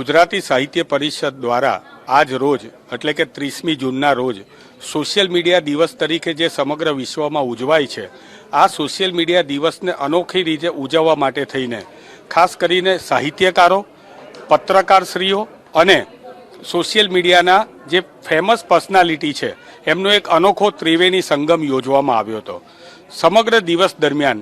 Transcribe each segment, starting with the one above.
ગુજરાતી સાહિત્ય પરિષદ દ્વારા આજ રોજ, એટલે કે ત્રીસમી જૂનના રોજ, સોશિયલ મીડિયા દિવસ તરીકે જે સમગ્ર વિશ્વમાં ઉજવાય છે, આ સોશિયલ મીડિયા દિવસને અનોખી રીતે ઉજવવા માટે થઈને, ખાસ કરીને સાહિત્યકારો, પત્રકારશ્રીઓ અને સોશિયલ મીડિયાના જે ફેમસ પર્સનાલિટી છે, એમનો એક અનોખો ત્રિવેણી સંગમ યોજવામાં આવ્યો હતો. સમગ્ર દિવસ દરમિયાન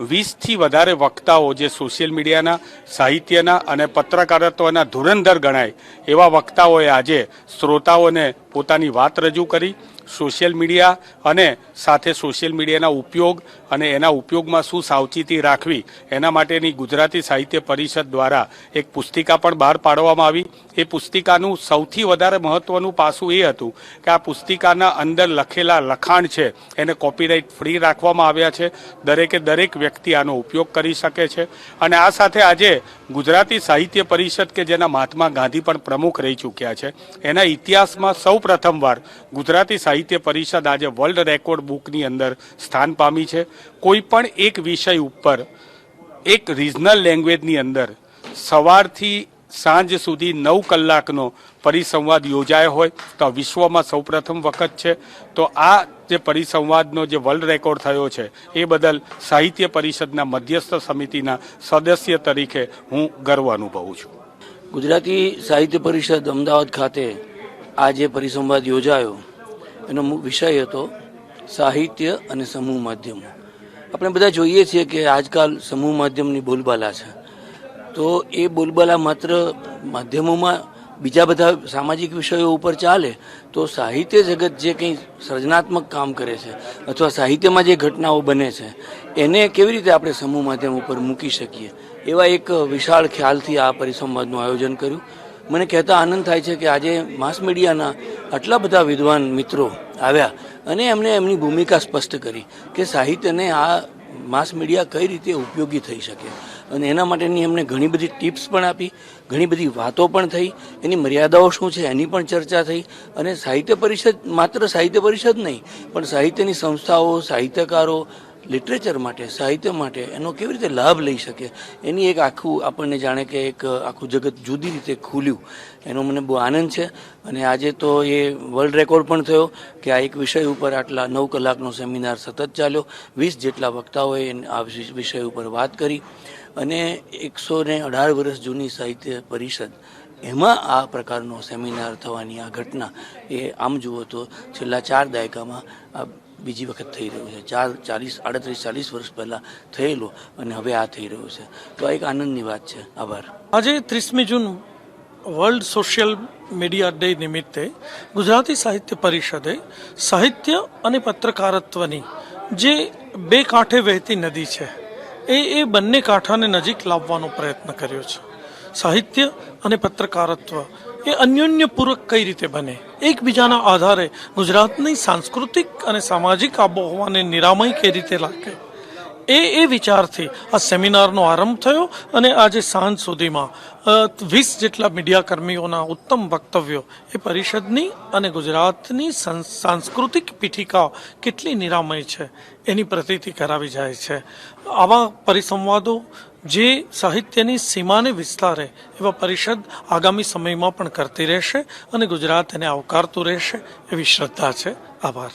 વીસથી વધારે વક્તાઓ જે સોશિયલ મીડિયાના, સાહિત્યના અને પત્રકારત્વના ધુરંધર ગણાય એવા વક્તાઓએ આજે શ્રોતાઓને પોતાની વાત રજૂ કરી. સોશિયલ મીડિયા અને સાથે સોશિયલ મીડિયાના ઉપયોગ અને એના ઉપયોગમાં શું સાવચેતી રાખવી, એના માટેની ગુજરાતી સાહિત્ય પરિષદ દ્વારા એક પુસ્તિકા પણ બહાર પાડવામાં આવી. એ પુસ્તિકાનું સૌથી વધારે મહત્વનું પાસું એ હતું કે આ પુસ્તિકાના અંદર લખેલા લખાણ છે, એને કોપીરાઇટ ફ્રી રાખવામાં આવ્યા છે. દરેકે દરેક વ્યક્તિ આનો ઉપયોગ કરી શકે છે. અને આ સાથે આજે ગુજરાતી સાહિત્ય પરિષદ કે જેના મહાત્મા ગાંધી પણ પ્રમુખ રહી ચૂક્યા છે, એના ઇતિહાસમાં સૌ પ્રથમવાર ગુજરાતી સાહિત્ય પરિષદ આજે વર્લ્ડ રેકોર્ડ બુકની અંદર સ્થાન પામી છે. કોઈ પણ એક વિષય ઉપર, એક રિજનલ લેંગ્વેજની અંદર સવારથી સાંજ સુધી નવ કલાકનો પરિસંવાદ યોજાયો હોય તો વિશ્વમાં સૌપ્રથમ વખત છે. તો આ જે પરિસંવાદનો જે વર્લ્ડ રેકોર્ડ થયો છે, એ બદલ સાહિત્ય પરિષદના મધ્યસ્થ સમિતિના સદસ્ય તરીકે હું ગર્વ અનુભવું છું. ગુજરાતી સાહિત્ય પરિષદ અમદાવાદ ખાતે આ જે પરિસંવાદ યોજાયો. એનો વિષય હતો સાહિત્ય અને સમૂહ માધ્યમો. આપણે બધા જોઈએ છીએ કે આજકાલ સમૂહ માધ્યમની બોલબાલા છે. તો એ બોલબાલા માત્ર માધ્યમોમાં બીજા બધા સામાજિક વિષયો ઉપર ચાલે તો સાહિત્ય જગત જે કંઈ સર્જનાત્મક કામ કરે છે અથવા સાહિત્યમાં જે ઘટનાઓ બને છે, એને કેવી રીતે આપણે સમૂહ માધ્યમ ઉપર મૂકી શકીએ? એવા એક વિશાળ ખ્યાલથી આ પરિસંવાદનું આયોજન કર્યું. મને કહેતા આનંદ થાય છે કે આજે માસ મીડિયાના આટલા બધા વિદ્વાન મિત્રો આવ્યા અને એમણે એમની ભૂમિકા સ્પષ્ટ કરી કે સાહિત્યને આ માસ મીડિયા કઈ રીતે ઉપયોગી થઈ શકે. અને એના માટેની એમણે ઘણી બધી ટિપ્સ પણ આપી, ઘણી બધી વાતો પણ થઈ, એની મર્યાદાઓ શું છે એની પણ ચર્ચા થઈ. અને સાહિત્ય પરિષદ માત્ર સાહિત્ય પરિષદ નહીં, પણ સાહિત્યની સંસ્થાઓ, સાહિત્યકારો લિટરેચર માટે, સાહિત્ય માટે એનો કેવી રીતે લાભ લઈ શકે? એની એક આખું આપણને જાણે કે એક આખું જગત જુદી રીતે ખુલ્યું. એનો મને બહુ આનંદ છે. અને આજે તો એ વર્લ્ડ રેકોર્ડ પણ થયો કે આ એક વિષય ઉપર આટલા નવ કલાકનો સેમિનાર સતત ચાલ્યો. વીસ જેટલા વક્તાઓએ આ વિષય ઉપર વાત કરી. અને એકસો અઢાર વર્ષ જૂની સાહિત્ય પરિષદ એમાં આ પ્રકારનો સેમિનાર થવાની આ ઘટના એ આમ જુઓ તો છેલ્લા ચાર દાયકામાં આ બીજી વખત થઈ રહ્યું છે. ચાર, ચાલીસ, આડત્રીસ, ચાલીસ વર્ષ પહેલાં થયેલું અને હવે આ થઈ રહ્યું છે. તો આ એક આનંદની વાત છે. આભાર. આજે ત્રીસમી June world social media day નિમિત્તે ગુજરાતી સાહિત્ય પરિષદે સાહિત્ય અને પત્રકારત્વની જે બે કાંઠે વહેતી નદી છે, એ એ બંને કાંઠાને નજીક લાવવાનો પ્રયત્ન કર્યો છે. સાહિત્ય અને પત્રકારત્વ એ અન્યોન્ય પૂરક કઈ રીતે બને? એકબીજાના આધારે ગુજરાતની સાંસ્કૃતિક અને સામાજિક આબોહવાને નિરામય કઈ રીતે લાગે એ એ વિચારથી આ સેમિનારનો આરંભ થયો અને આજે સાંજ સુધીમાં વીસ જેટલા મીડિયા કર્મીઓના ઉત્તમ વક્તવ્યો. એ પરિષદની અને ગુજરાતની સાંસ્કૃતિક પીઠિકા કેટલી નિરામય છે, એની પ્રતિતિ કરાવી જાય છે. આવા પરિસંવાદો જે સાહિત્યની સીમાને વિસ્તારે એવા પરિષદ આગામી સમયમાં પણ કરતી રહેશે અને ગુજરાત એને આવકારતું રહેશે એવી શ્રદ્ધા છે. આભાર.